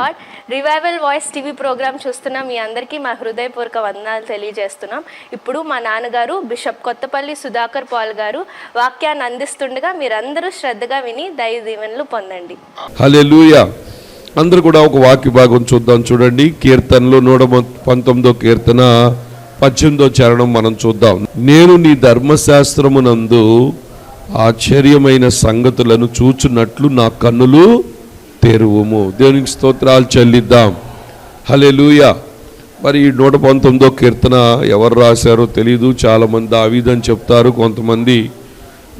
Lord revival voice TV programme చూస్తున్న మీ అందరికీ మా హృదయపూర్వక వందనాలు తెలియజేస్తున్నాం. ఇప్పుడు మా నాన్నగారు బిషప్ కొత్తపల్లి సుధాకర్ పాల్ గారు వాక్యాన్ని అందిస్తుండగా మీరందరూ శ్రద్ధగా విని దైవ దీవెనలు పొందండి. హల్లెలూయ. అందరూ కూడా ఒక వాక్య భాగం చూద్దాం చూడండి. కీర్తనలో నూట పంతొమ్మిదో కీర్తన పద్దెనిమిదో చరణం మనం చూద్దాం. నేను నీ ధర్మశాస్త్రమునందు ఆశ్చర్యమైన సంగతులను చూచున్నట్లు నా కన్నులు తెరువుము. దేవునికి స్తోత్రాలు చెల్లిద్దాం. హల్లెలూయ. మరి ఈ నూట పంతొమ్మిదో కీర్తన ఎవరు రాశారో తెలియదు చాలామంది దావీదని చెప్తారు. కొంతమంది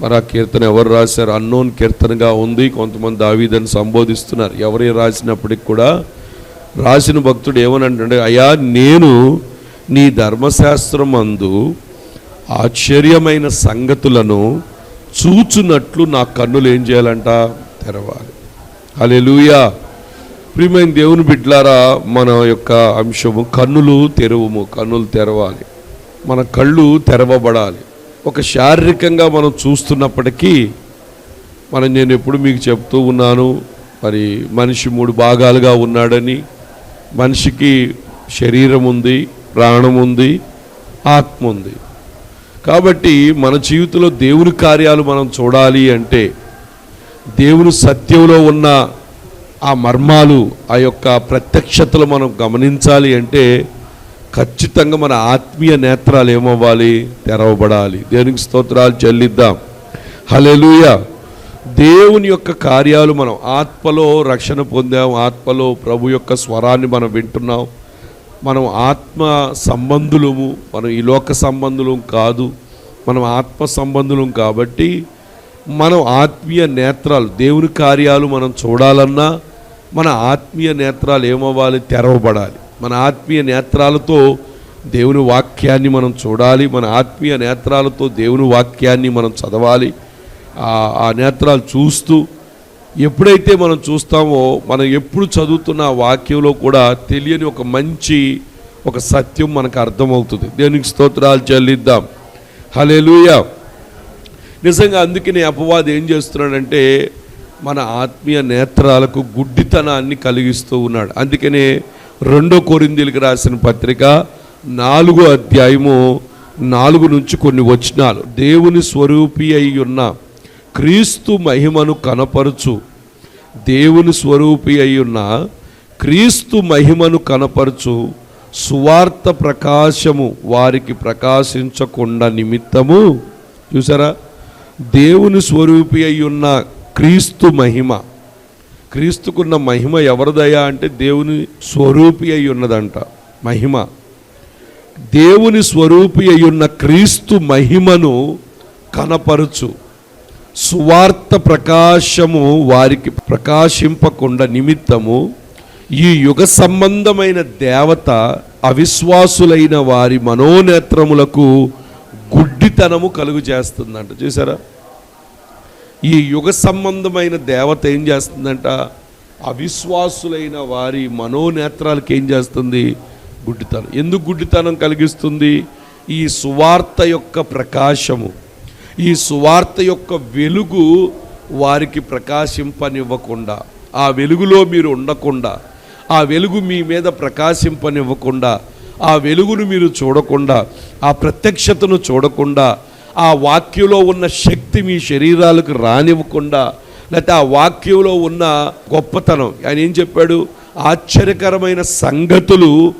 మరి ఆ కీర్తన ఎవరు రాశారు? అన్నోన్ కీర్తనగా ఉంది. కొంతమంది దావీదని సంబోధిస్తున్నారు. ఎవరి రాసినప్పటికి కూడా రాసిన భక్తుడు ఏమనంటే అయ్యా నేను నీ ధర్మశాస్త్రం అందు ఆశ్చర్యమైన సంగతులను చూచునట్లు నా కన్నులు ఏం చేయాలంట? తెరవాలి. అలెలుయా ప్రియమైన దేవుని బిడ్లారా మన యొక్క అంశము కన్నులు తెరవము కన్నులు తెరవాలి. మన కళ్ళు తెరవబడాలి. ఒక శారీరకంగా మనం చూస్తున్నప్పటికీ మనం నేను ఎప్పుడు మీకు చెప్తూ ఉన్నాను మరి మనిషి మూడు భాగాలుగా ఉన్నాడని. మనిషికి శరీరం ఉంది ప్రాణం ఉంది ఆత్మ ఉంది. కాబట్టి మన జీవితంలో దేవుని కార్యాలు మనం చూడాలి అంటే దేవుని సత్యంలో ఉన్న ఆ మర్మాలు ఆ యొక్క ప్రత్యక్షతలు మనం గమనించాలి అంటే ఖచ్చితంగా మన ఆత్మీయ నేత్రాలు ఏమవ్వాలి? తెరవబడాలి. దేవునికి స్తోత్రాలు చెల్లిద్దాం. హలెలుయ దేవుని యొక్క కార్యాలు మనం ఆత్మలో రక్షణ పొందాం. ఆత్మలో ప్రభు యొక్క స్వరాన్ని మనం వింటున్నాం. మనం ఆత్మ సంబంధులము. మనం ఈ లోక సంబంధులం కాదు. మనం ఆత్మ సంబంధులం కాబట్టి మనం ఆత్మీయ నేత్రాలు దేవుని కార్యాలు మనం చూడాలన్నా మన ఆత్మీయ నేత్రాలు ఏమవ్వాలి? తెరవబడాలి. మన ఆత్మీయ నేత్రాలతో దేవుని వాక్యాన్ని మనం చూడాలి. మన ఆత్మీయ నేత్రాలతో దేవుని వాక్యాన్ని మనం చదవాలి. ఆ- నేత్రాలు చూస్తూ ఎప్పుడైతే మనం చూస్తామో మనం ఎప్పుడు చదువుతున్న వాక్యంలో కూడా తెలియని ఒక మంచి ఒక సత్యం మనకు అర్థమవుతుంది. దేవునికి స్తోత్రాలు చెల్లిద్దాం. హల్లెలూయా. నిజంగా అందుకనే అపవాది ఏం చేస్తున్నాడంటే మన ఆత్మీయ నేత్రాలకు గుడ్డితనాన్ని కలిగిస్తూ ఉన్నాడు. అందుకనే రెండో కోరిందీలకు రాసిన పత్రిక నాలుగో అధ్యాయము నాలుగు నుంచి కొన్ని వచనాలు. దేవుని స్వరూపి అయి ఉన్న క్రీస్తు మహిమను కనపరచు. దేవుని స్వరూపి అయి ఉన్న క్రీస్తు మహిమను కనపరచు. సువార్త ప్రకాశము వారికి ప్రకాశించకుండా నిమిత్తము. చూసారా? దేవుని స్వరూపి అయి ఉన్న క్రీస్తు మహిమ. క్రీస్తుకున్న మహిమ ఎవరిదయా అంటే దేవుని స్వరూపి అయి ఉన్నదంట మహిమ. దేవుని స్వరూపి అయి ఉన్న క్రీస్తు మహిమను కనపరుచు. సువార్త ప్రకాశము వారికి ప్రకాశింపకుండా నిమిత్తము ఈ యుగ సంబంధమైన దేవత అవిశ్వాసులైన వారి మనోనేత్రములకు గుడ్డితనము కలుగు చేస్తుందంట. చూసారా ఈ యుగ సంబంధమైన దేవత ఏం చేస్తుందంట? అవిశ్వాసులైన వారి మనోనేత్రాలకు ఏం చేస్తుంది? గుడ్డితనం. ఎందుకు గుడ్డితనం కలిగిస్తుంది? ఈ సువార్త యొక్క ప్రకాశము. ఈ సువార్త యొక్క వెలుగు వారికి ప్రకాశింపనివ్వకుండా ఆ వెలుగులో మీరు ఉండకుండా ఆ వెలుగు మీ మీద ప్రకాశింపనివ్వకుండా ఆ వెలుగును మీరు చూడకుండా ఆ ప్రత్యక్షతను చూడకుండా ఆ వాక్యంలో ఉన్న శక్తి మీ శరీరాలకు రానివ్వకుండా లేకపోతే ఆ వాక్యంలో ఉన్న గొప్పతనం. ఆయన ఏం చెప్పాడు? ఆశ్చర్యకరమైన సంగతులు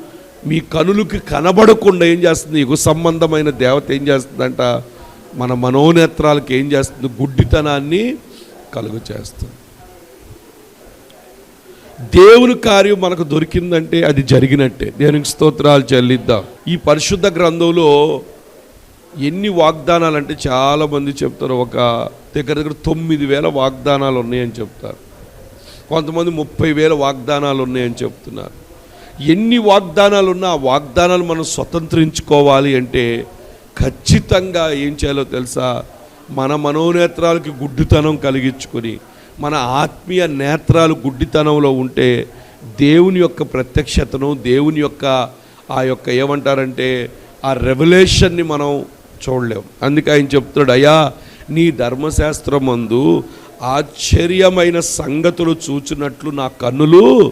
మీ కనులకి కనబడకుండా ఏం చేస్తుంది? యుగ సంబంధమైన దేవత ఏం చేస్తుందంట? మన మనోనేత్రాలకు ఏం చేస్తుంది? గుడ్డితనాన్ని కలుగు చేస్తుంది దేవుని కార్యం మనకు దొరికిందంటే అది జరిగినట్టే. దేవునికి స్తోత్రాలు చెల్లిద్దాం. ఈ పరిశుద్ధ గ్రంథంలో ఎన్ని వాగ్దానాలు అంటే చాలామంది చెప్తారు. ఒక దగ్గర దగ్గర తొమ్మిది వేల వాగ్దానాలు ఉన్నాయని చెప్తారు. కొంతమంది ముప్పై వేల వాగ్దానాలు ఉన్నాయని చెప్తున్నారు. ఎన్ని వాగ్దానాలు ఉన్నా ఆ వాగ్దానాలు మనం స్వతంత్రించుకోవాలి అంటే ఖచ్చితంగా ఏం చేయాలో తెలుసా? మన మనోనేత్రాలకి గుడ్డుతనం కలిగించుకొని మన ఆత్మీయ నేత్రాలు గుడ్డితనంలో ఉంటే దేవుని యొక్క ప్రత్యక్షతను దేవుని యొక్క ఆ యొక్క ఏమంటారంటే ఆ రెవల్యూషన్ని మనం చూడలేం. అందుకే ఆయన చెప్తాడు అయ్యా నీ ధర్మశాస్త్రం మందు ఆశ్చర్యమైన సంగతులు చూచినట్లు నా కన్నులు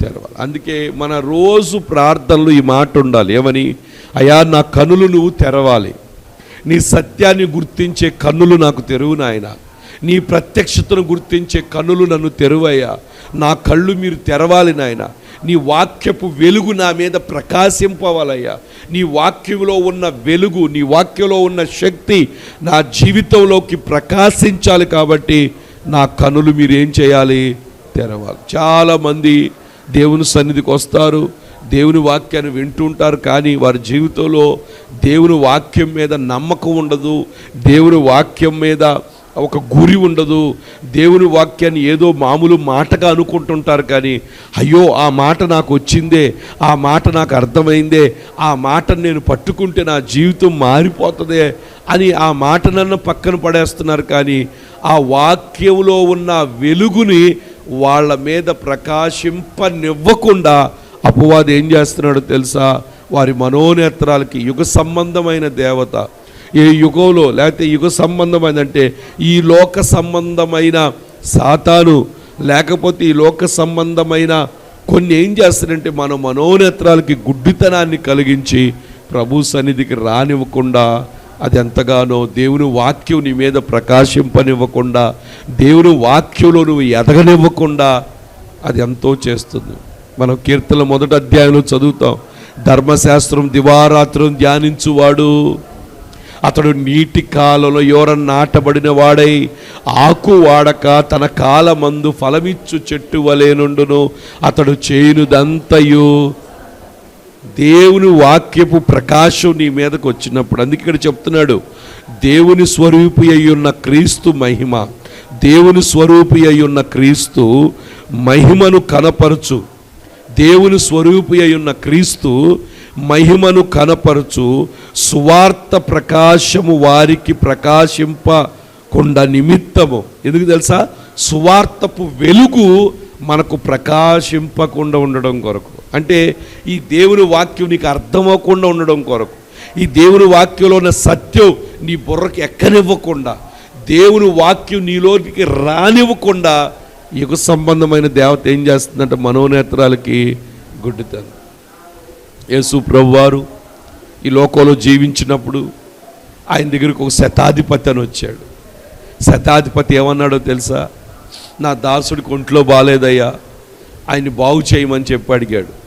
తెరవాలి. అందుకే మన రోజు ప్రార్థనలు ఈ మాట ఉండాలి. ఏమని? అయ్యా నా కనులు నువ్వు తెరవాలి. నీ సత్యాన్ని గుర్తించే కన్నులు నాకు తెరువు నాయన. నీ ప్రత్యక్షతను గుర్తించే కన్నులు నన్ను తెరువయ్యా. నా కళ్ళు మీరు తెరవాలి నాయన. నీ వాక్యపు వెలుగు నా మీద ప్రకాశింపవాలయ్యా. నీ వాక్యంలో ఉన్న వెలుగు నీ వాక్యంలో ఉన్న శక్తి నా జీవితంలోకి ప్రకాశించాలి కాబట్టి నా కనులు మీరేం చేయాలి? తెరవాలి. చాలామంది దేవుని సన్నిధికి వస్తారు. దేవుని వాక్యాన్ని వింటుంటారు కానీ వారి జీవితంలో దేవుని వాక్యం మీద నమ్మకం ఉండదు. దేవుని వాక్యం మీద ఒక గురి ఉండదు. దేవుని వాక్యాన్ని ఏదో మామూలు మాటగా అనుకుంటుంటారు కానీ అయ్యో ఆ మాట నాకు వచ్చిందే ఆ మాట నాకు అర్థమైందే ఆ మాటను నేను పట్టుకుంటే నా జీవితం మారిపోతుందే అని ఆ మాటనన్న పక్కన పడేస్తున్నారు కానీ ఆ వాక్యంలో ఉన్న వెలుగుని వాళ్ళ మీద ప్రకాశింపనివ్వకుండా అపవాది ఏం చేస్తున్నాడో తెలుసా? వారి మనోనేత్రాలకి యుగ సంబంధమైన దేవత ఏ యుగంలో లేకపోతే యుగ సంబంధమైనంటే ఈ లోక సంబంధమైన సాతాను లేకపోతే ఈ లోక సంబంధమైన కొన్ని ఏం చేస్తారంటే మన మనోనేత్రాలకి గుడ్డితనాన్ని కలిగించి ప్రభు సన్నిధికి రానివ్వకుండా అది ఎంతగానో దేవుని వాక్యం నీ మీద ప్రకాశింపనివ్వకుండా దేవుని వాక్యంలో నువ్వు ఎదగనివ్వకుండా అది ఎంతో చేస్తుంది. మనం కీర్తన మొదటి అధ్యాయంలో చదువుతాం ధర్మశాస్త్రం దివారాత్రం ధ్యానించువాడు. అతడు నీటి కాలంలో ఎవరన్నా నాటబడిన వాడై ఆకు వాడక తన కాలమందు ఫలమిచ్చు చెట్టు వలేనుండును అతడు చేయునుదంతయు. దేవుని వాక్యపు ప్రకాశం నీ మీదకు వచ్చినప్పుడు అందుకే ఇక్కడ చెప్తున్నాడు దేవుని స్వరూపి అయ్యున్న క్రీస్తు మహిమ దేవుని స్వరూపి అయ్యున్న క్రీస్తు మహిమను కనపరచు. దేవుని స్వరూపి అయ్యున్న క్రీస్తు మహిమను కనపరచు సువార్త ప్రకాశము వారికి ప్రకాశింపకుండా నిమిత్తము. ఎందుకు తెలుసా? సువార్తపు వెలుగు మనకు ప్రకాశింపకుండా ఉండడం కొరకు. అంటే ఈ దేవుని వాక్యం నీకు అర్థమవకుండా ఉండడం కొరకు. ఈ దేవుని వాక్యంలో ఉన్న సత్యం నీ బుర్రకి ఎక్కనివ్వకుండా దేవుని వాక్యం నీలోకి రానివ్వకుండా యుగ సంబంధమైన దేవత ఏం చేస్తుందంటే మనోనేత్రాలకి గుడ్డుతుంది యేసు ప్రభువారు ఈ లోకంలో జీవించినప్పుడు ఆయన దగ్గరికి ఒక శతాధిపతి అని వచ్చాడు. శతాధిపతి ఏమన్నాడో తెలుసా? నా దాసుడికి ఒంట్లో బాగాలేదయ్యా ఆయన్ని బాగు చేయమని చెప్పి అడిగాడు.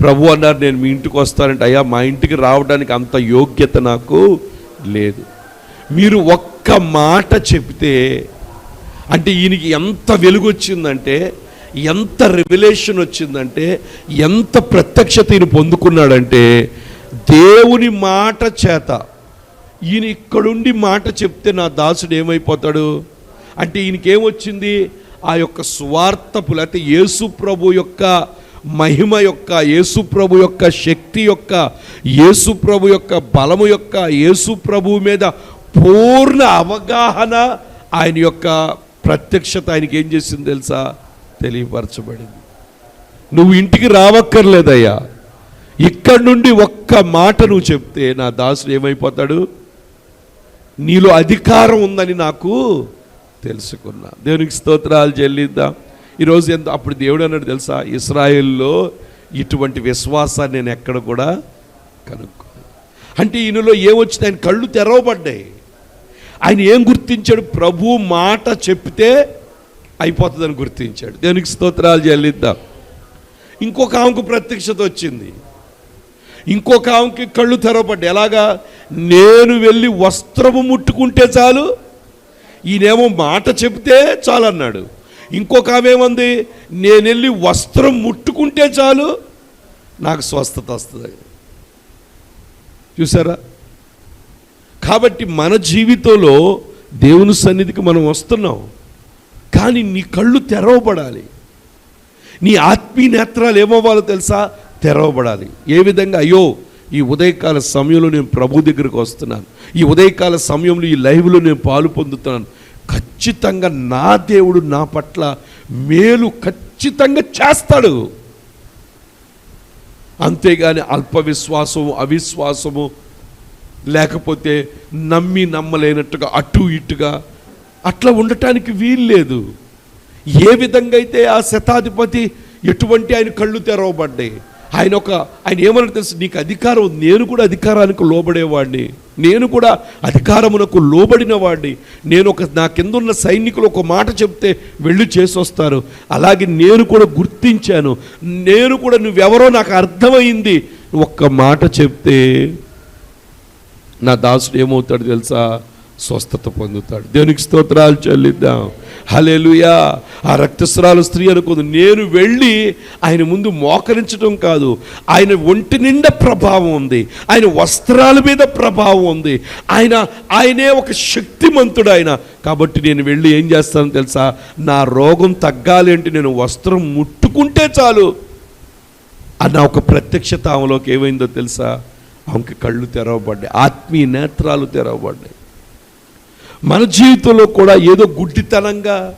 ప్రభు అన్నారు నేను మీ ఇంటికి వస్తానంటే అయ్యా మా ఇంటికి రావడానికి అంత యోగ్యత నాకు లేదు. మీరు ఒక్క మాట చెప్తే అంటే ఈయనకి ఎంత వెలుగు వచ్చిందంటే ఎంత రెవల్యూషన్ వచ్చిందంటే ఎంత ప్రత్యక్షత ఈయన పొందుకున్నాడంటే దేవుని మాట చేత ఈయన ఇక్కడుండి మాట చెప్తే నా దాసుడు ఏమైపోతాడు? అంటే ఈయనకేమొచ్చింది? ఆ యొక్క స్వార్థపు లేకపోతే యేసు ప్రభు యొక్క మహిమ యొక్క యేసు ప్రభు యొక్క శక్తి యొక్క యేసు ప్రభు యొక్క బలము యొక్క యేసు ప్రభు మీద పూర్ణ అవగాహన ఆయన యొక్క ప్రత్యక్షత ఆయనకి ఏం చేసింది తెలుసా? తెలియపరచబడింది. నువ్వు ఇంటికి రావక్కర్లేదయ్యా. ఇక్కడి నుండి ఒక్క మాట నువ్వు చెప్తే నా దాసుడు ఏమైపోతాడు? నీలో అధికారం ఉందని నాకు తెలుసుకున్నా. దేవునికి స్తోత్రాలు చెల్లిద్దాం. ఈరోజు ఎంత అప్పుడు దేవుడు అన్నాడు తెలుసా? ఇస్రాయిల్లో ఇటువంటి విశ్వాసాన్ని నేను ఎక్కడ కూడా కనుక్కో అంటే ఈయనలో ఏమొచ్చింది? ఆయన కళ్ళు తెరవబడ్డాయి. ఆయన ఏం గుర్తించాడు? ప్రభు మాట చెప్తే అయిపోతుందని గుర్తించాడు. దేనికి స్తోత్రాలు చెల్లిద్దాం. ఇంకొక ఆమెకు ప్రత్యక్షత వచ్చింది. ఇంకొక ఆమెకి కళ్ళు తెరవబడ్డాయి. ఎలాగా? నేను వెళ్ళి వస్త్రము ముట్టుకుంటే చాలు. ఈయనేమో మాట చెబితే చాలు అన్నాడు ఇంకొక ఆమె ఏమంది? నేను వెళ్ళి వస్త్రం ముట్టుకుంటే చాలు. నాకు స్వస్థత వస్తుంది. చూసారా? కాబట్టి మన జీవితంలో దేవుని సన్నిధికి మనం వస్తున్నాం. కానీ నీ కళ్ళు తెరవబడాలి. నీ ఆత్మీయ నేత్రాలు ఏమవ్వాలో తెలుసా? తెరవబడాలి. ఏ విధంగా? అయ్యో ఈ ఉదయకాల సమయంలో నేను ప్రభు దగ్గరికి వస్తున్నాను. ఈ ఉదయకాల సమయంలో ఈ లైవ్లో నేను పాలు పొందుతున్నాను. ఖచ్చితంగా నా దేవుడు నా పట్ల మేలు ఖచ్చితంగా చేస్తాడు. అంతేగాని అల్ప విశ్వాసము అవిశ్వాసము లేకపోతే నమ్మి నమ్మలేనట్టుగా అటు ఇటుగా అట్లా ఉండటానికి వీల్లేదు ఏ విధంగా అయితే ఆ శతాధిపతి ఎటువంటి ఆయన కళ్ళు తెరవబడ్డాయి? ఆయన ఒక ఆయన ఏమన్నా తెలుసు? నీకు అధికారం నేను కూడా అధికారానికి లోబడేవాడిని. నేను కూడా అధికారమునకు లోబడిన వాడిని నేను ఒక నా కింద ఉన్న సైనికులు ఒక మాట చెప్తే వెళ్ళి చేసొస్తారు. అలాగే నేను కూడా గుర్తించాను. నేను కూడా నువ్వెవరో నాకు అర్థమైంది. ఒక్క మాట చెప్తే నా దాసుడు ఏమవుతాడు తెలుసా? స్వస్థత పొందుతాడు. దేవునికి స్తోత్రాలు చెల్లిద్దాం. హలేలుయా ఆ రక్తస్రాలు స్త్రీ అనుకుంది. నేను వెళ్ళి ఆయన ముందు మోకరించడం కాదు. ఆయన ఒంటి నిండా ప్రభావం ఉంది. ఆయన వస్త్రాల మీద ప్రభావం ఉంది. ఆయన ఆయనే ఒక శక్తిమంతుడు ఆయన. కాబట్టి నేను వెళ్ళి ఏం చేస్తాను తెలుసా? నా రోగం తగ్గాలి అంటే నేను వస్త్రం ముట్టుకుంటే చాలు. అన్న ఒక ప్రత్యక్షత ఆమెలోకి ఏమైందో తెలుసా? ఆమెకి కళ్ళు తెరవబడ్డాయి. ఆత్మీయ నేత్రాలు తెరవబడ్డాయి. మన జీవితంలో కూడా ఏదో గుడ్డితనంగా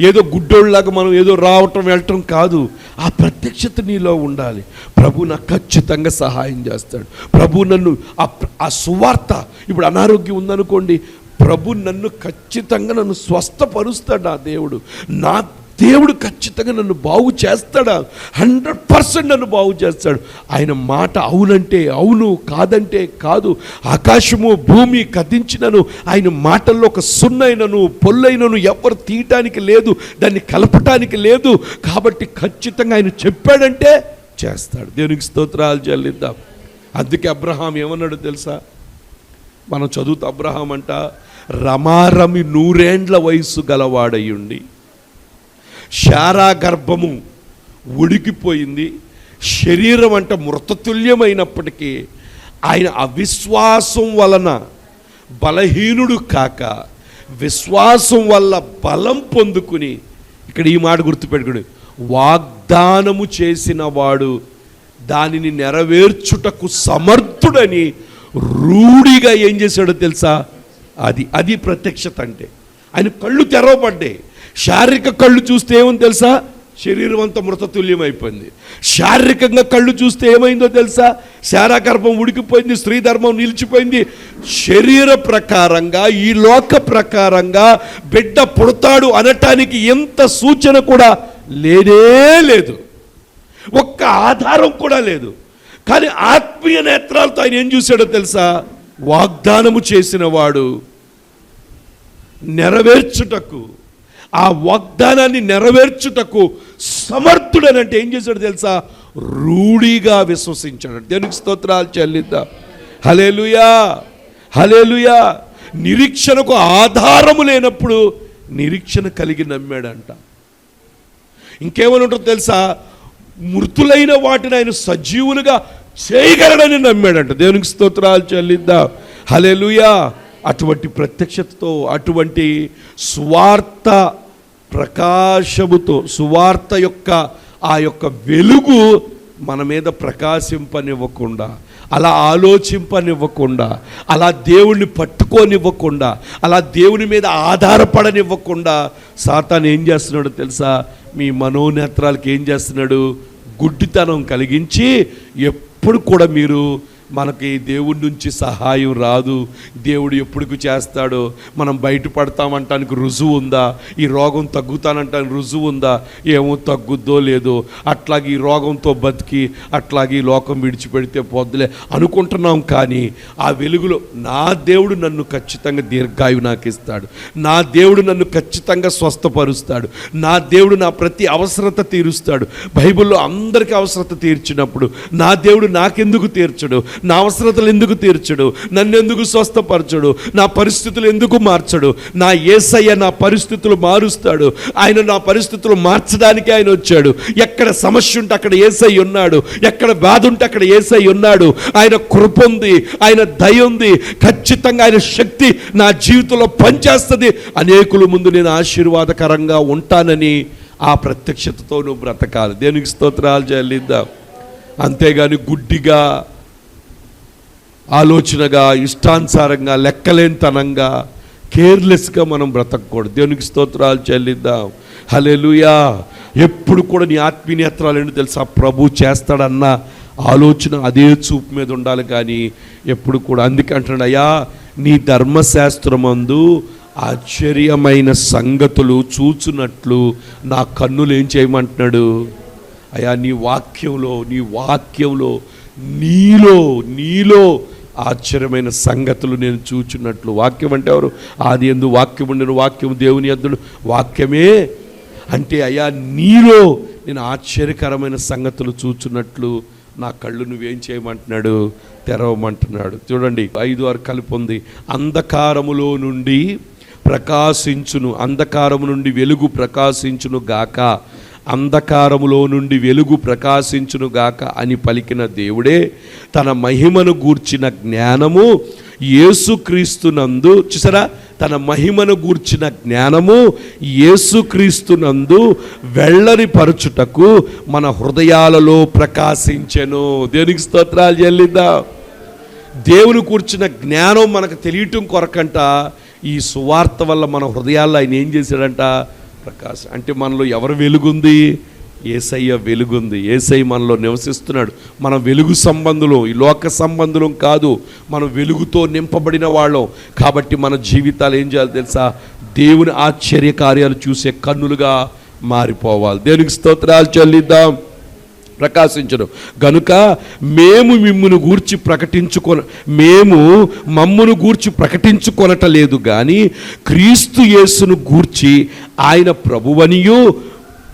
ఏదో గుడ్డోళ్ళలాగా మనం ఏదో రావటం వెళ్ళటం కాదు. ఆ ప్రత్యక్షత నీలో ఉండాలి. ప్రభు నాకు ఖచ్చితంగా సహాయం చేస్తాడు. ప్రభు నన్ను ఆ ఆ సువార్త ఇప్పుడు అనారోగ్యం ఉందనుకోండి ప్రభు నన్ను ఖచ్చితంగా నన్ను స్వస్థపరుస్తాడు నా దేవుడు. నా దేవుడు ఖచ్చితంగా నన్ను బాగు చేస్తాడా? హండ్రెడ్ పర్సెంట్ నన్ను బాగు చేస్తాడు. ఆయన మాట అవునంటే అవును కాదంటే కాదు. ఆకాశము భూమి కదించినను ఆయన మాటల్లో ఒక సున్నైనను పొల్లైనను ఎవరు తీయటానికి లేదు దాన్ని కలపటానికి లేదు. కాబట్టి ఖచ్చితంగా ఆయన చెప్పాడంటే చేస్తాడు. దేవునికి స్తోత్రాలు చెల్లిద్దాం. అందుకే అబ్రహాం ఏమన్నాడు తెలుసా? మనం చదువుతూ అబ్రహాం అంట రమారమి నూరేండ్ల వయస్సు గలవాడయ్యుండి శారా గర్భము ఉడికిపోయింది. శరీరం అంటే మృతతుల్యమైనప్పటికీ ఆయన అవిశ్వాసం వలన బలహీనుడు కాక విశ్వాసం వల్ల బలం పొందుకుని ఇక్కడ ఈ మాట గుర్తుపెట్టుకుని వాగ్దానము చేసిన వాడు దానిని నెరవేర్చుటకు సమర్థుడని రూఢిగా ఏం చేశాడో తెలుసా? అది అది ప్రత్యక్షత అంటే. ఆయన కళ్ళు తెరవబడ్డాయి. శారీరక కళ్ళు చూస్తే ఏమని తెలుసా? శరీరం అంతా మృతతుల్యం అయిపోయింది శారీరకంగా కళ్ళు చూస్తే ఏమైందో తెలుసా? శారాగర్భం ఉడికిపోయింది స్త్రీ ధర్మం నిలిచిపోయింది. శరీర ప్రకారంగా ఈ లోక ప్రకారంగా బిడ్డ పుడతాడు అనటానికి ఎంత సూచన కూడా లేనే లేదు. ఒక్క ఆధారం కూడా లేదు. కానీ ఆత్మీయ నేత్రాలతో ఆయన ఏం చూశాడో తెలుసా? వాగ్దానము చేసిన వాడు నెరవేర్చుటకు ఆ వాగ్దానాన్ని నెరవేర్చుటకు సమర్థుడనంటే ఏం చేశాడు తెలుసా? రూఢిగా విశ్వసించాడు. దేనికి స్తోత్రాలు చెల్లిద్దాం. హలేలుయా హలేలుయా నిరీక్షణకు ఆధారము లేనప్పుడు నిరీక్షణ కలిగి నమ్మాడంట. ఇంకేమని ఉంటుందో తెలుసా? మృతులైన వాటిని ఆయన సజీవులుగా చేయగలడని నమ్మాడంట. దేవునికి స్తోత్రాలు చెల్లిద్దాం. హలేలుయా అటువంటి ప్రత్యక్షతతో అటువంటి స్వార్థ ప్రకాశముతో సువార్త యొక్క ఆ యొక్క వెలుగు మన మీద ప్రకాశింపనివ్వకుండా అలా ఆలోచింపనివ్వకుండా అలా దేవుణ్ణి పట్టుకోనివ్వకుండా అలా దేవుని మీద ఆధారపడనివ్వకుండా సాతాను ఏం చేస్తున్నాడో తెలుసా? మీ మనోనేత్రాలకి ఏం చేస్తున్నాడు? గుడ్డితనం కలిగించి ఎప్పుడు కూడా మీరు మనకి దేవుడి నుంచి సహాయం రాదు. దేవుడు ఎప్పుడుకు చేస్తాడో మనం బయటపడతామంటానికి రుజువు ఉందా? ఈ రోగం తగ్గుతానంటానికి రుజువు ఉందా? ఏమో తగ్గుద్దో లేదో. అట్లాగే ఈ రోగంతో బతికి అట్లాగే ఈ లోకం విడిచిపెడితే పోద్దులే అనుకుంటున్నాం కానీ ఆ వెలుగులో నా దేవుడు నన్ను ఖచ్చితంగా దీర్ఘాయు నాకు ఇస్తాడు. నా దేవుడు నన్ను ఖచ్చితంగా స్వస్థపరుస్తాడు. నా దేవుడు నా ప్రతి అవసరత తీరుస్తాడు. బైబిల్లో అందరికీ అవసరత తీర్చినప్పుడు నా దేవుడు నాకెందుకు తీర్చడు? నా అవసరతలు ఎందుకు తీర్చడు? నన్ను ఎందుకు స్వస్థపరచడు? నా పరిస్థితులు ఎందుకు మార్చడు? నా ఏసయ్య నా పరిస్థితులు మారుస్తాడు. ఆయన నా పరిస్థితులు మార్చడానికి ఆయన వచ్చాడు. ఎక్కడ సమస్య ఉంటే అక్కడ ఏసై ఉన్నాడు. ఎక్కడ బాధ ఉంటే అక్కడ ఏసై ఉన్నాడు. ఆయన కృప ఉంది ఆయన దయ ఉంది. ఖచ్చితంగా ఆయన శక్తి నా జీవితంలో పనిచేస్తుంది. అనేకుల ముందు నేను ఆశీర్వాదకరంగా ఉంటానని ఆ ప్రత్యక్షతతో నువ్వు బ్రతకాలి. దేనికి స్తోత్రాలు చెల్లిద్దాం? అంతేగాని గుడ్డిగా ఆలోచనగా ఇష్టానుసారంగా లెక్కలేనితనంగా కేర్లెస్గా మనం బ్రతకూడదు దేవునికి స్తోత్రాలు చెల్లిద్దాం. హలెలుయా ఎప్పుడు కూడా నీ ఆత్మీయత్రాలు ఏంటో తెలుసా? ప్రభు చేస్తాడన్న ఆలోచన అదే చూపు మీద ఉండాలి కానీ ఎప్పుడు కూడా. అందుకే అంటున్నాడు అయ్యా నీ ధర్మశాస్త్రమందు ఆశ్చర్యమైన సంగతులు చూచున్నట్లు నా కన్నులు ఏం చేయమంటున్నాడు? అయ్యా నీ వాక్యంలో నీ వాక్యంలో నీలో నీలో ఆశ్చర్యమైన సంగతులు నేను చూచున్నట్లు వాక్యం అంటే ఎవరు? ఆది ఎందు వాక్యం ఉండిన వాక్యం దేవుని ఎద్దుడు వాక్యమే. అంటే అయ్యా నీలో నేను ఆశ్చర్యకరమైన సంగతులు చూచున్నట్లు నా కళ్ళు నువ్వేం చేయమంటున్నాడు? తెరవమంటున్నాడు. చూడండి ఐదు ఆరు కలిపి ఉంది. అంధకారములో నుండి ప్రకాశించును అంధకారము నుండి వెలుగు ప్రకాశించును గాక. అంధకారములో నుండి వెలుగు ప్రకాశించును గాక అని పలికిన దేవుడే తన మహిమను గూర్చిన జ్ఞానము యేసుక్రీస్తునందు చూసారా? తన మహిమను గూర్చిన జ్ఞానము యేసుక్రీస్తునందు వెళ్ళని పరచుటకు మన హృదయాలలో ప్రకాశించెను. దేనికి స్తోత్రాలు చెల్లిద్దాం? దేవుని కూర్చిన జ్ఞానం మనకు తెలియటం కొరకంట. ఈ సువార్త వల్ల మన హృదయాల్లో ఆయన ఏం చేశాడంట? ప్రకాశం. అంటే మనలో ఎవరు వెలుగుంది? ఏసయ్య వెలుగుంది. ఏసై మనలో నివసిస్తున్నాడు. మన వెలుగు సంబంధులు ఈ లోక సంబంధులం కాదు. మనం వెలుగుతో నింపబడిన వాళ్ళం. కాబట్టి మన జీవితాలు ఏం చేయాలి తెలుసా? దేవుని ఆశ్చర్య కార్యాలు చూసే కన్నులుగా మారిపోవాలి. దేవునికి స్తోత్రాలు చెల్లిద్దాం. ప్రకాశించను గనుక మేము మిమ్మును గూర్చి ప్రకటించుకొన మేము మమ్మును గూర్చి ప్రకటించుకొనట లేదు కానీ క్రీస్తు యేసును గూర్చి ఆయన ప్రభువనియు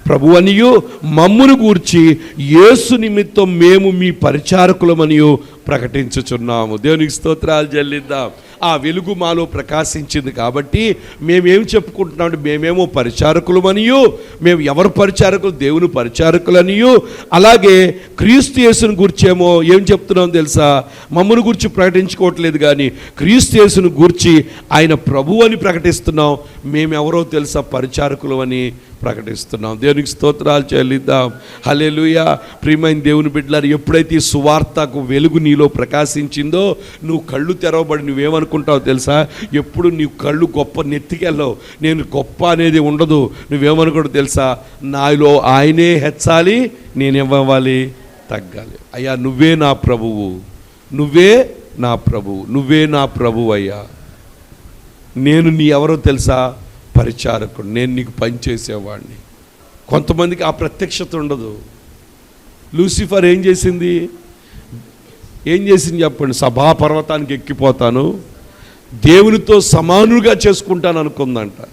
ప్రభువనియు మమ్మును గూర్చి యేసు నిమిత్తం మేము మీ పరిచారకులమనియు ప్రకటించుచున్నాము. దేవునికి స్తోత్రాలు చెల్లిద్దాం. ఆ వెలుగు మాలో ప్రకాశించింది కాబట్టి మేమేం చెప్పుకుంటున్నాం అంటే మేమేమో పరిచారకులమనియు మేము ఎవరు పరిచారకులు? దేవుని పరిచారకులనియు. అలాగే క్రీస్తు యేసుని గుర్చేమో ఏం చెప్తున్నాం తెలుసా? మమ్మల్ని గురించి ప్రకటించుకోవట్లేదు కానీ క్రీస్తు యేసుని గూర్చి ఆయన ప్రభు అని ప్రకటిస్తున్నాం. మేమెవరో తెలుసా? పరిచారకులు అని ప్రకటిస్తున్నాం. దేవునికి స్తోత్రాలు చెల్లిద్దాం. హల్లెలూయా. ప్రియమైన దేవుని బిడ్డలారు ఎప్పుడైతే ఈ సువార్తకు వెలుగు నీలో ప్రకాశించిందో నువ్వు కళ్ళు తెరవబడి నువ్వేమనుకుంటావు తెలుసా? ఎప్పుడు నీ కళ్ళు గొప్ప నెత్తికెళ్ళవు. నేను గొప్ప అనేది ఉండదు. నువ్వేమనుకోడు తెలుసా? నాలో ఆయనే హెచ్చాలి నేనేమవ్వాలి? తగ్గాలి. అయ్యా నువ్వే నా ప్రభువు. నువ్వే నా ప్రభువు. నువ్వే నా ప్రభువు అయ్యా. నేను నీ ఎవరో తెలుసా? పరిచారకుడు. నేను నీకు పని చేసేవాడిని కొంతమందికి ఆ ప్రత్యక్షత ఉండదు. లూసిఫర్ ఏం చేసింది? ఏం చేసింది చెప్పండి? సభా పర్వతానికి ఎక్కిపోతాను దేవునితో సమానులుగా చేసుకుంటాను అనుకుందంట.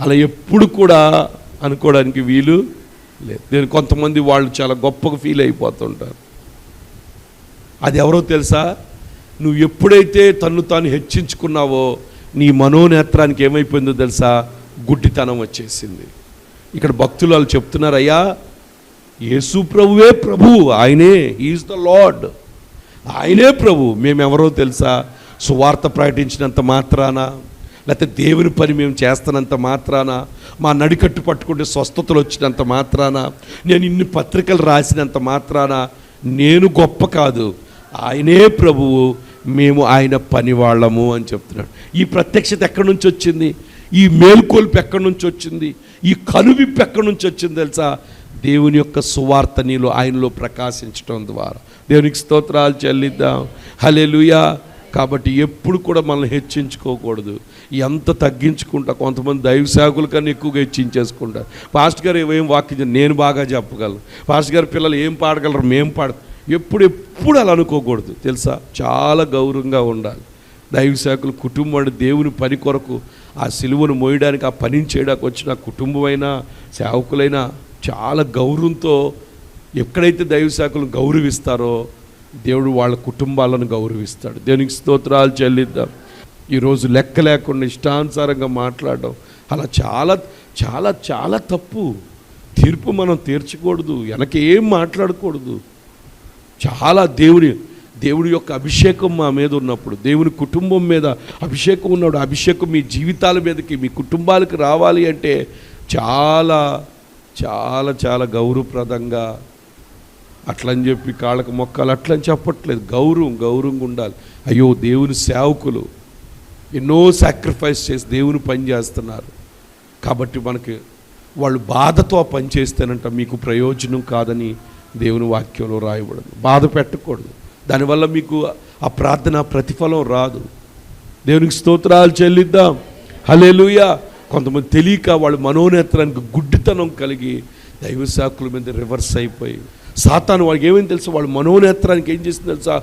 అలా ఎప్పుడు కూడా అనుకోవడానికి వీలు లేదు. నేను కొంతమంది వాళ్ళు చాలా గొప్పగా ఫీల్ అయిపోతుంటారు. అది ఎవరో తెలుసా? నువ్వు ఎప్పుడైతే తన్ను తాను హెచ్చించుకున్నావో నీ మనోనేత్రానికి ఏమైపోయిందో తెలుసా? గుడ్డితనం వచ్చేసింది. ఇక్కడ భక్తులు వాళ్ళు చెప్తున్నారయ్యా యేసు ప్రభువే ప్రభు ఆయనే ఈజ్ ద లార్డ్ ఆయనే ప్రభు మేమెవరో తెలుసా? సువార్త ప్రకటించినంత మాత్రాన లేకపోతే దేవుని పని మేము చేస్తున్నంత మాత్రాన మా నడికట్టు పట్టుకుంటే స్వస్థతలు వచ్చినంత మాత్రాన నేను ఇన్ని పత్రికలు రాసినంత మాత్రాన నేను గొప్ప కాదు. ఆయనే ప్రభువు మేము ఆయన పని వాళ్ళము అని చెప్తున్నాడు. ఈ ప్రత్యక్షత ఎక్కడి నుంచి వచ్చింది? ఈ మేల్కొల్పు ఎక్కడి నుంచి వచ్చింది? ఈ కనువిప్పు ఎక్కడి నుంచి వచ్చింది తెలుసా? దేవుని యొక్క సువార్త నీలో ఆయనలో ప్రకాశించడం ద్వారా. దేవునికి స్తోత్రాలు చెల్లిద్దాం. హలెలుయా కాబట్టి ఎప్పుడు కూడా మనల్ని హెచ్చించుకోకూడదు. ఎంత తగ్గించుకుంటా కొంతమంది దైవ సేవకుల కన్నా ఎక్కువగా హెచ్చించేసుకుంటారు పాస్ట్ గారు ఏం వాక్యం నేను బాగా చెప్పగలను. పాస్ట్ గారు పిల్లలు ఏం పాడగలరు మేము పాడ ఎప్పుడు ఎప్పుడు అలా అనుకోకూడదు. తెలుసా? చాలా గౌరవంగా ఉండాలి. దైవ సేవకులు కుటుంబం దేవుని పని కొరకు ఆ సిలువను మోయడానికి ఆ పనిని చేయడానికి వచ్చిన కుటుంబమైనా సేవకులైనా చాలా గౌరవంతో ఎక్కడైతే దైవ శాఖలు గౌరవిస్తారో దేవుడు వాళ్ళ కుటుంబాలను గౌరవిస్తాడు. దేవునికి స్తోత్రాలు చెల్లిద్దాం. ఈరోజు లెక్క లేకుండా ఇష్టానుసారంగా మాట్లాడడం అలా చాలా చాలా చాలా తప్పు. తీర్పు మనం తీర్చకూడదు వెనక ఏం మాట్లాడకూడదు. చాలా దేవుని దేవుడి యొక్క అభిషేకం మా మీద ఉన్నప్పుడు దేవుని కుటుంబం మీద అభిషేకం ఉన్నప్పుడు అభిషేకం మీ జీవితాల మీదకి మీ కుటుంబాలకు రావాలి అంటే చాలా చాలా చాలా గౌరవప్రదంగా అట్లని చెప్పి కాళ్ళకు మొక్కలు. అట్లని చెప్పట్లేదు. గౌరవం గౌరవంగా ఉండాలి. అయ్యో దేవుని సేవకులు ఎన్నో సాక్రిఫైస్ చేసి దేవుని పని చేస్తున్నారు. కాబట్టి మనకి వాళ్ళు బాధతో పని చేస్తేనంట మీకు ప్రయోజనం కాదని దేవుని వాక్యంలో రాయబడదు. బాధ పెట్టకూడదు. దానివల్ల మీకు ఆ ప్రార్థన ప్రతిఫలం రాదు. దేవునికి స్తోత్రాలు చెల్లిద్దాం. హలేలుయా కొంతమంది తెలియక వాళ్ళు మనోనేత్రానికి గుడ్డితనం కలిగి దైవ శాఖల మీద రివర్స్ అయిపోయి సాతాను వాళ్ళకి ఏమైంది తెలుసా? వాళ్ళు మనోనేత్రానికి ఏం చేసింది తెలుసా?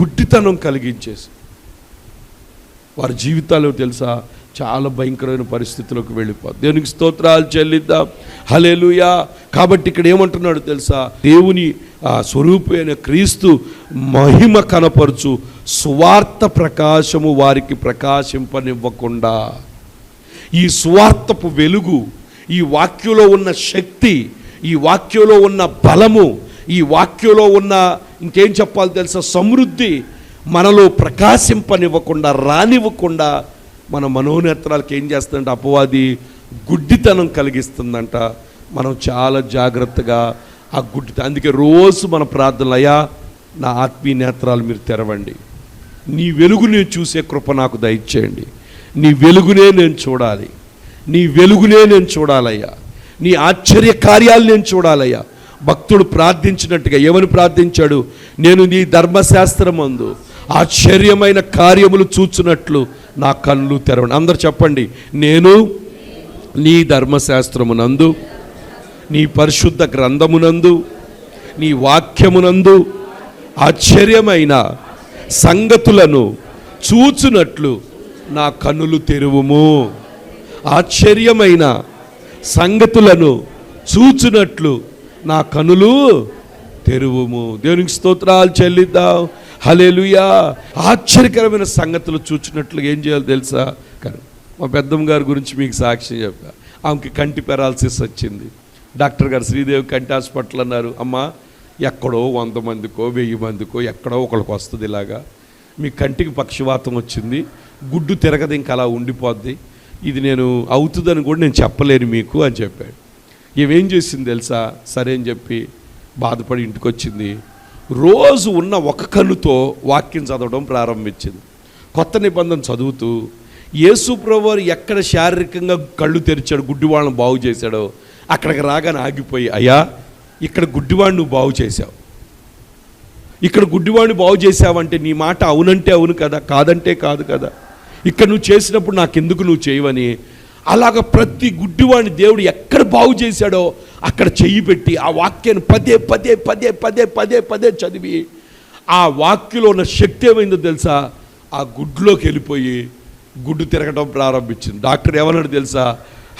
గుడ్డితనం కలిగించేసి. వారి జీవితాలు తెలుసా? చాలా భయంకరమైన పరిస్థితులకు వెళ్ళిపోతుంది దేవునికి స్తోత్రాలు చెల్లిద్దాం. హలేలుయా కాబట్టి ఇక్కడ ఏమంటున్నాడు తెలుసా? దేవుని ఆ స్వరూపైన క్రీస్తు మహిమ కనపరుచు స్వార్థ ప్రకాశము వారికి ప్రకాశింపనివ్వకుండా ఈ సువార్తపు వెలుగు ఈ వాక్యంలో ఉన్న శక్తి ఈ వాక్యంలో ఉన్న బలము ఈ వాక్యంలో ఉన్న ఇంకేం చెప్పాలి తెలుసా? సమృద్ధి మనలో ప్రకాశింపనివ్వకుండా రానివ్వకుండా మన మనోనేత్రాలకు ఏం చేస్తుందంటే? అపవాది గుడ్డితనం కలిగిస్తుందంట. మనం చాలా జాగ్రత్తగా ఆ గుడ్డి అందుకే రోజు మన ప్రార్థనలు అయ్యా నా ఆత్మీయ నేత్రాలు మీరు తెరవండి. నీ వెలుగుని చూసే కృప నాకు దయచేయండి. నీ వెలుగునే నేను చూడాలి. నీ వెలుగునే నేను చూడాలయ్యా. నీ ఆశ్చర్య కార్యాలు నేను చూడాలయ్యా. భక్తుడు ప్రార్థించినట్టుగా ఏమని ప్రార్థించాడు? నేను నీ ధర్మశాస్త్రమందు ఆశ్చర్యమైన కార్యములు చూచున్నట్లు నా కళ్ళు తెరవండి అందరు చెప్పండి నేను నీ ధర్మశాస్త్రమునందు నీ పరిశుద్ధ గ్రంథమునందు నీ వాక్యమునందు ఆశ్చర్యమైన సంగతులను చూచునట్లు నా కన్నులు తెరువుము. ఆశ్చర్యమైన సంగతులను చూచునట్లు నా కనులు తెరువుము. దేవునికి స్తోత్రాలు చెల్లిద్దాం. హలేలుయా ఆశ్చర్యకరమైన సంగతులు చూచినట్లు ఏం చేయాలో తెలుసా? కానీ. మా పెద్దమ్మ గారి గురించి మీకు సాక్ష్యం చెప్పా ఆమెకి కంటి పెరాలసిస్ వచ్చింది. డాక్టర్ గారు శ్రీదేవి కంటి హాస్పిటల్ అన్నారు. అమ్మా ఎక్కడో వంద మందికో వెయ్యి మందికో ఎక్కడో ఒకరికి వస్తుంది ఇలాగా. మీ కంటికి పక్షవాతం వచ్చింది. గుడ్డు తిరగదు ఇంకా అలా ఉండిపోద్ది. ఇది నేను అవుతుందని కూడా నేను చెప్పలేను మీకు అని చెప్పాడు. ఇవేం చేసింది తెలుసా? సరే అని చెప్పి బాధపడి ఇంటికి వచ్చింది రోజు ఉన్న ఒక కన్నుతో వాక్యం చదవడం ప్రారంభించింది. కొత్త నిబంధన చదువుతూ యేసు ప్రభువారు ఎక్కడ శారీరకంగా కళ్ళు తెరిచాడు గుడ్డివాళ్ళను బాగు చేశాడో అక్కడికి రాగానే ఆగిపోయి అయ్యా ఇక్కడ గుడ్డివాడిని నువ్వు బాగు చేశావు. ఇక్కడ గుడ్డివాడిని బాగు చేశావంటే నీ మాట అవునంటే అవును కదా? కాదంటే కాదు కదా? ఇక్కడ నువ్వు చేసినప్పుడు నాకెందుకు నువ్వు చేయవని? అలాగ ప్రతి గుడ్డివాడిని దేవుడు ఎక్కడ బాగు చేశాడో అక్కడ చెయ్యి పెట్టి ఆ వాక్యాన్ని పదే పదే పదే పదే పదే పదే చదివి ఆ వాక్యలో ఉన్న శక్తి ఏమైందో తెలుసా? ఆ గుడ్లోకి వెళ్ళిపోయి గుడ్డు తిరగడం ప్రారంభించింది. డాక్టర్ ఏమన్నాడు తెలుసా?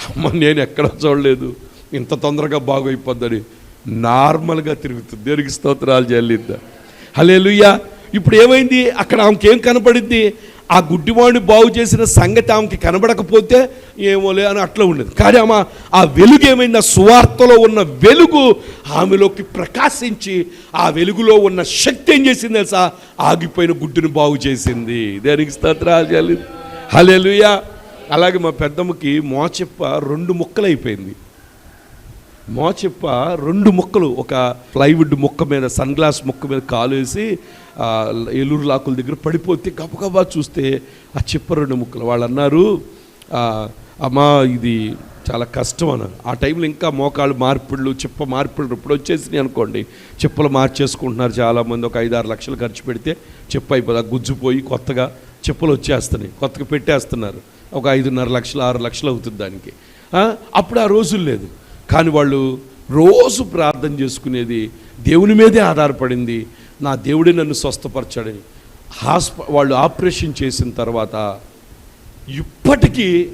అమ్మ నేను ఎక్కడ చూడలేదు. ఇంత తొందరగా బాగైపోద్దని నార్మల్గా తిరుగుతుంది. దేనికి స్తోత్రాలు చెల్లిద్దా. హలేలుయ్యా ఇప్పుడు ఏమైంది? అక్కడ ఆమెకేం కనపడింది? ఆ గుడ్డివాడిని బాగు చేసిన సంగతి ఆమెకి కనబడకపోతే ఏమోలే అని అట్లా ఉండేది. కానీ ఆమె ఆ వెలుగు ఏమైంది సువార్తలో ఉన్న వెలుగు ఆమెలోకి ప్రకాశించి ఆ వెలుగులో ఉన్న శక్తి ఏం చేసింది తెలుసా? ఆగిపోయిన గుడ్డుని బాగు చేసింది. దేనికి స్తోత్రాలు హలేలుయా అలాగే మా పెద్దమ్మకి మోచెప్ప రెండు ముక్కలు అయిపోయింది. మోచెప్ప రెండు ముక్కలు ఒక ప్లైవుడ్ ముక్క మీద సన్ గ్లాస్ ముక్క మీద కాలు వేసి ఏలూరు లాకుల దగ్గర పడిపోతే గబగబా చూస్తే ఆ చిప్ప రెండు ముక్కలు. వాళ్ళు అన్నారు అమ్మా ఇది చాలా కష్టం అన్నారు. ఆ టైంలో ఇంకా మోకాళ్ళు మార్పిళ్ళు చిప్ప మార్పిళ్ళు ఇప్పుడు వచ్చేసినాయి అనుకోండి. చిప్పలు మార్చేసుకుంటున్నారు చాలామంది. ఒక ఐదు ఆరు లక్షలు ఖర్చు పెడితే చెప్పు అయిపోదు. ఆ గుజ్జుపోయి కొత్తగా చెప్పులు వచ్చేస్తున్నాయి. కొత్తగా పెట్టేస్తున్నారు. ఒక ఐదున్నర లక్షలు ఆరు లక్షలు అవుతుంది దానికి. అప్పుడు ఆ రోజులు లేదు. కానీ వాళ్ళు రోజు ప్రార్థన చేసుకునేది దేవుని మీదే ఆధారపడింది. నా దేవుడే నన్ను స్వస్థపరచాడని హాస్ప వాళ్ళు ఆపరేషన్ చేసిన తర్వాత ఇప్పటికీ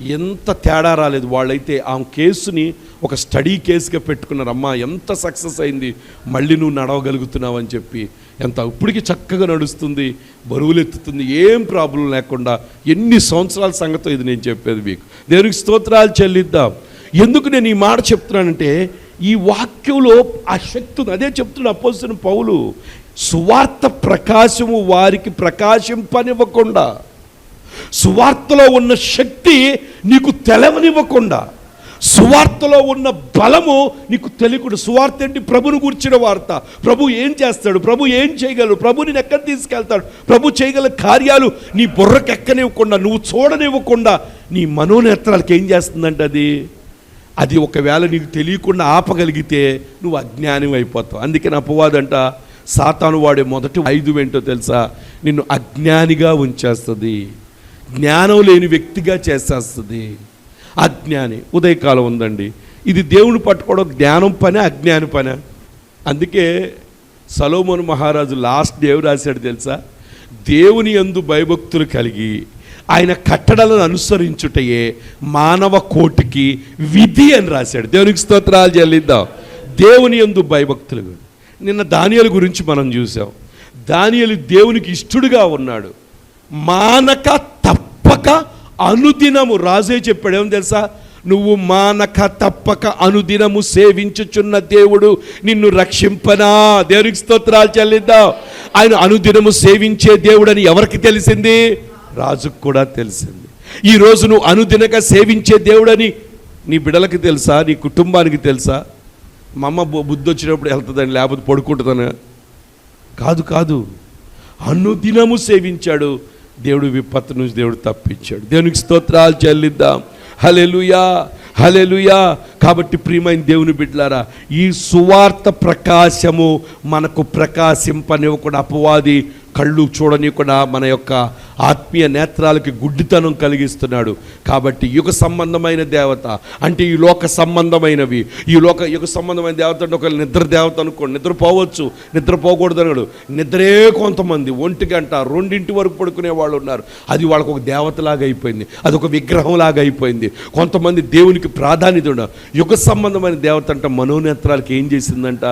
ఎంత తేడా రాలేదు. వాళ్ళైతే ఆ కేసుని ఒక స్టడీ కేసుగా పెట్టుకున్నారు. అమ్మా ఎంత సక్సెస్ అయింది? మళ్ళీ నువ్వు నడవగలుగుతున్నావు అని చెప్పి. ఎంత ఇప్పటికీ చక్కగా నడుస్తుంది బరువులు ఎత్తుతుంది ఏం ప్రాబ్లం లేకుండా ఎన్ని సంవత్సరాల సంగతో ఇది నేను చెప్పేది మీకు. దేవునికి స్తోత్రాలు చెల్లిద్దాం. ఎందుకు నేను ఈ మాట చెప్తున్నానంటే ఈ వాక్యంలో ఆ శక్తి ఉంది అదే చెప్తున్నా అపోసిన పౌలు సువార్త ప్రకాశము వారికి ప్రకాశింపనివ్వకుండా సువార్తలో ఉన్న శక్తి నీకు తెలవనివ్వకుండా సువార్తలో ఉన్న బలము నీకు తెలియకుండా సువార్త ఏంటి? ప్రభుని గూర్చిన వార్త. ప్రభు ఏం చేస్తాడు? ప్రభు ఏం చేయగలడు? ప్రభు నేను ఎక్కడ తీసుకెళ్తాడు? ప్రభు చేయగల కార్యాలు నీ బుర్రకు ఎక్కనివ్వకుండా నువ్వు చూడనివ్వకుండా నీ మనోనేత్రాలకు ఏం చేస్తుందంటే అది? అది ఒకవేళ నీకు తెలియకుండా ఆపగలిగితే నువ్వు అజ్ఞానం అయిపోతావు. అందుకని అపవాదంట సాతాను వాడే మొదటి ఐదు ఏంటో తెలుసా? నిన్ను అజ్ఞానిగా ఉంచేస్తుంది. జ్ఞానం లేని వ్యక్తిగా చేసేస్తుంది. అజ్ఞాని ఉదయకాలం ఉందండి. ఇది దేవుని పట్టుకోవడం జ్ఞానం పని అజ్ఞాని పని. అందుకే సలోమోన్ మహారాజు లాస్ట్ దేవు రాశాడు తెలుసా? దేవుని యందు భయభక్తులు కలిగి ఆయన కట్టడలను అనుసరించుటయే మానవ కోటికి విధి అని రాశాడు. దేవునికి స్తోత్రాలు చెల్లిద్దాం. దేవుని యందు భయభక్తులు నిన్న దానియలు గురించి మనం చూసాం దానియలు దేవునికి ఇష్టడుగా ఉన్నాడు. మానక తప్పక అనుదినము రాజే చెప్పాడు. ఏమని తెలుసా? నువ్వు మానక తప్పక అనుదినము సేవించుచున్న దేవుడు నిన్ను రక్షింపనా? దేవునికి స్తోత్రాలు చెల్లిద్దాం. ఆయన అనుదినము సేవించే దేవుడని ఎవరికి తెలిసింది? రాజుకు కూడా తెలిసింది. ఈ నువ్వు అనుదినక సేవించే దేవుడని నీ బిడలకి తెలుసా? నీ కుటుంబానికి తెలుసా? మా అమ్మ బు- బుద్ధి వచ్చినప్పుడు వెళ్తుందని లేకపోతే పడుకుంటుందని? కాదు కాదు. అనుదినము సేవించాడు. దేవుడు విపత్తు నుంచి దేవుడు తప్పించాడు. దేవునికి స్తోత్రాలు చెల్లిద్దాం. హలెలుయా హలెలుయా కాబట్టి ప్రియమైన దేవుని బిడ్డలారా ఈ సువార్త ప్రకాశము మనకు ప్రకాశింపనివ్వకుండా అపవాది కళ్ళు చూడనీయకుండా మన యొక్క ఆత్మీయ నేత్రాలకి గుడ్డితనం కలిగిస్తున్నాడు. కాబట్టి యుగ సంబంధమైన దేవత అంటే ఈ లోక సంబంధమైనవి. ఈ లోక యుగ సంబంధమైన దేవత అంటే ఒక నిద్ర దేవత అనుకోండి. నిద్రపోవచ్చు. నిద్రపోకూడదు అన్నాడు నిద్రే కొంతమంది. ఒంటి గంట రెండింటి వరకు పడుకునే వాళ్ళు ఉన్నారు. అది వాళ్ళకు ఒక దేవతలాగా అయిపోయింది. అది ఒక విగ్రహంలాగా అయిపోయింది. కొంతమంది దేవునికి ప్రాధాన్యత ఉండదు. యుగ సంబంధమైన దేవత అంటే మనోనేత్రాలకి ఏం చేసిందంట?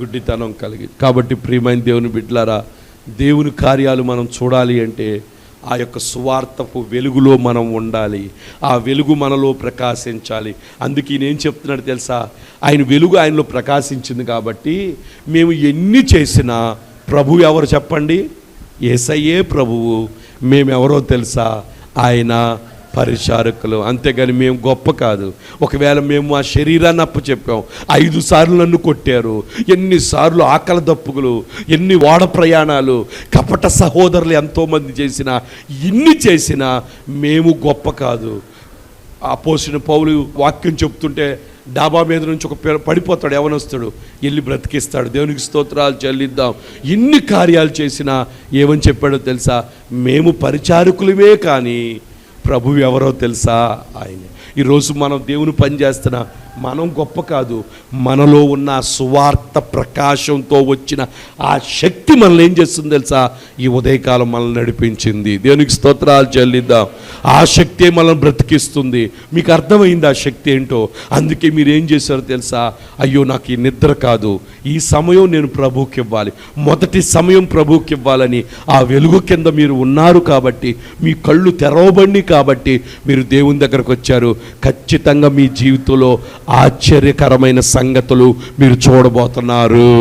గుడ్డితనం కలిగి. కాబట్టి ప్రియమైన దేవుని బిడ్డలారా దేవుని కార్యాలు మనం చూడాలి అంటే ఆ యొక్క సువార్తపు వెలుగులో మనం ఉండాలి. ఆ వెలుగు మనలో ప్రకాశించాలి. అందుకే నేను చెప్తున్నాడు తెలుసా? ఆయన వెలుగు ఆయనలో ప్రకాశించింది కాబట్టి మేము ఎన్ని చేసినా ప్రభు ఎవరు చెప్పండి? ఏసయ్యే ప్రభువు. మేమెవరో తెలుసా? ఆయన పరిచారకులు. అంతేగాని మేము గొప్ప కాదు. ఒకవేళ మేము ఆ శరీరాన్ని అప్పు చెప్పాం ఐదు సార్లు నన్ను కొట్టారు ఎన్నిసార్లు ఆకలి దప్పుకులు ఎన్ని ఓడ ప్రయాణాలు కపట సహోదరులు ఎంతోమంది చేసినా ఇన్ని చేసినా మేము గొప్ప కాదు. ఆ పోసిన పౌలు వాక్యం చెప్తుంటే డాబా మీద నుంచి ఒక పడిపోతాడు ఎవనొస్తాడు వెళ్ళి బ్రతికిస్తాడు. దేవునికి స్తోత్రాలు చెల్లిద్దాం. ఎన్ని కార్యాలు చేసినా ఏమని చెప్పాడో తెలుసా? మేము పరిచారకులమే కానీ ప్రభువు ఎవరో తెలుసా? ఆయన. ఈరోజు మనం దేవుని పని చేస్తున్నా మనం గొప్ప కాదు మనలో ఉన్న సువార్త ప్రకాశంతో వచ్చిన ఆ శక్తి మనల్ని ఏం చేస్తుంది తెలుసా? ఈ ఉదయకాలం మనల్ని నడిపించింది. దేవునికి స్తోత్రాలు చెల్లిద్దాం. ఆ శక్తే మనల్ని బ్రతికిస్తుంది. మీకు అర్థమైంది ఆ శక్తి ఏంటో? అందుకే మీరు ఏం చేశారో తెలుసా? అయ్యో నాకు ఈ నిద్ర కాదు. ఈ సమయం నేను ప్రభువుకి ఇవ్వాలి. మొదటి సమయం ప్రభువుకి ఇవ్వాలని ఆ వెలుగు కింద మీరు ఉన్నారు కాబట్టి మీ కళ్ళు తెరవబడి కాబట్టి మీరు దేవుని దగ్గరకు వచ్చారు. ఖచ్చితంగా మీ జీవితంలో ఆశ్చర్యకరమైన సంగతులు మీరు చూడబోతున్నారు.